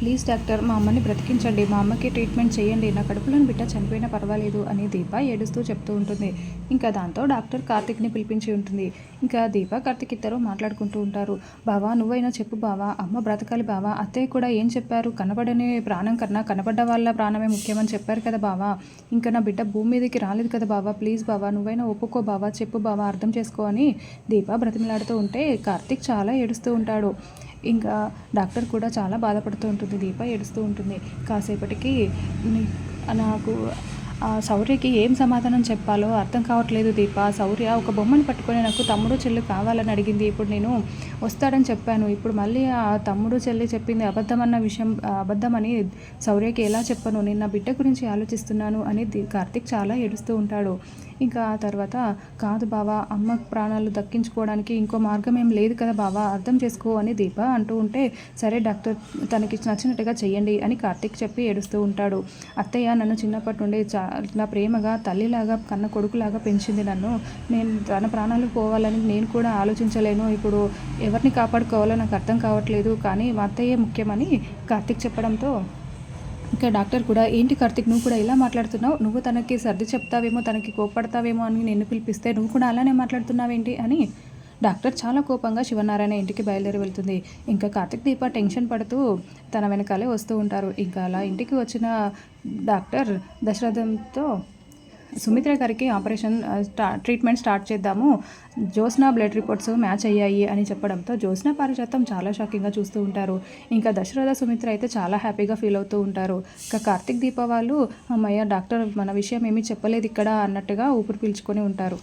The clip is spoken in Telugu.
ప్లీజ్ డాక్టర్ మా అమ్మని బ్రతికించండి. మా అమ్మకి ట్రీట్మెంట్ చేయండి. నా కడుపులోని బిడ్డ చనిపోయినా పర్వాలేదు అని దీప ఏడుస్తూ చెప్తూ ఉంటుంది. ఇంకా దాంతో డాక్టర్ కార్తిక్ని పిలిపించి ఉంటుంది. ఇంకా దీప కార్తిక్ ఇద్దరు మాట్లాడుకుంటూ ఉంటారు. బావా నువ్వైనా చెప్పు బావా. అమ్మ బ్రతకాలి బావా. అత్తయ్య కూడా ఏం చెప్పారు? కనబడని ప్రాణం కన్నా కనబడ్డ వాళ్ళ ప్రాణమే ముఖ్యమని చెప్పారు కదా బావా. ఇంకా నా బిడ్డ భూమి మీదకి రాలేదు కదా బావా. ప్లీజ్ బావా నువ్వైనా ఒప్పుకో బావా. చెప్పు బావా అర్థం చేసుకో అని దీప బ్రతిమలాడుతూ ఉంటే కార్తిక్ చాలా ఏడుస్తూ ఉంటాడు. ఇంకా డాక్టర్ కూడా చాలా బాధపడుతూ ఉంటుంది. దీప ఏడుస్తూ ఉంటుంది. కాసేపటికి నాకు ఆ శౌర్యకి ఏం సమాధానం చెప్పాలో అర్థం కావట్లేదు దీప. శౌర్య ఒక బొమ్మను పట్టుకొని నాకు తమ్ముడు చెల్లి కావాలని అడిగింది. ఇప్పుడు నేను వస్తాడని చెప్పాను. ఇప్పుడు మళ్ళీ ఆ తమ్ముడు చెల్లి చెప్పింది అబద్ధం అన్న విషయం అబద్ధమని శౌర్యకి ఎలా చెప్పను? నేను నా బిడ్డ గురించి ఆలోచిస్తున్నాను అని కార్తిక్ చాలా ఏడుస్తూ ఉంటాడు. ఇంకా ఆ తర్వాత కాదు బావా అమ్మ ప్రాణాలు దక్కించుకోవడానికి ఇంకో మార్గం ఏం లేదు కదా బావా అర్థం చేసుకో అని దీప అంటూ ఉంటే సరే డాక్టర్ తనకి నచ్చినట్టుగా చేయండి అని కార్తిక్ చెప్పి ఏడుస్తూ ఉంటాడు. అత్తయ్య నన్ను చిన్నప్పటి నుండి చాలా ప్రేమగా తల్లిలాగా కన్న కొడుకులాగా పెంచింది నన్ను. నేను తన ప్రాణాలు పోవాలని నేను కూడా ఆలోచించలేను. ఇప్పుడు ఎవరిని కాపాడుకోవాలో నాకు అర్థం కావట్లేదు. కానీ మా అత్తయ్యే ముఖ్యమని కార్తీక్ చెప్పడంతో ఇంకా డాక్టర్ కూడా ఏంటి కార్తిక్ నువ్వు కూడా ఇలా మాట్లాడుతున్నావు? నువ్వు తనకి సర్ది చెప్తావేమో తనకి కోపడతావేమో అని నిన్ను పిలిపిస్తే నువ్వు కూడా అలానే మాట్లాడుతున్నావేంటి? అని డాక్టర్ చాలా కోపంగా శివనారాయణ ఇంటికి బయలుదేరి వెళ్తుంది. ఇంకా కార్తిక్ దీప టెన్షన్ పడుతూ తన వెనకాలే వస్తూ ఉంటారు. ఇంకా అలా ఇంటికి వచ్చిన డాక్టర్ దశరథంతో సుమిత్ర గారికి ఆపరేషన్ స్టా ట్రీట్మెంట్ స్టార్ట్ చేద్దాము. జ్యోత్స్న బ్లడ్ రిపోర్ట్స్ మ్యాచ్ అయ్యాయి అని చెప్పడంతో జ్యోత్స్న పారిజాతం చాలా షాకింగ్గా చూస్తూ ఉంటారు. ఇంకా దశరథ సుమిత్ర అయితే చాలా హ్యాపీగా ఫీల్ అవుతూ ఉంటారు. ఇంకా కార్తిక్ దీప వాళ్ళు అమ్మయ్య డాక్టర్ మన విషయం ఏమీ చెప్పలేదు ఇక్కడ అన్నట్టుగా ఊపిరి పీల్చుకొని ఉంటారు.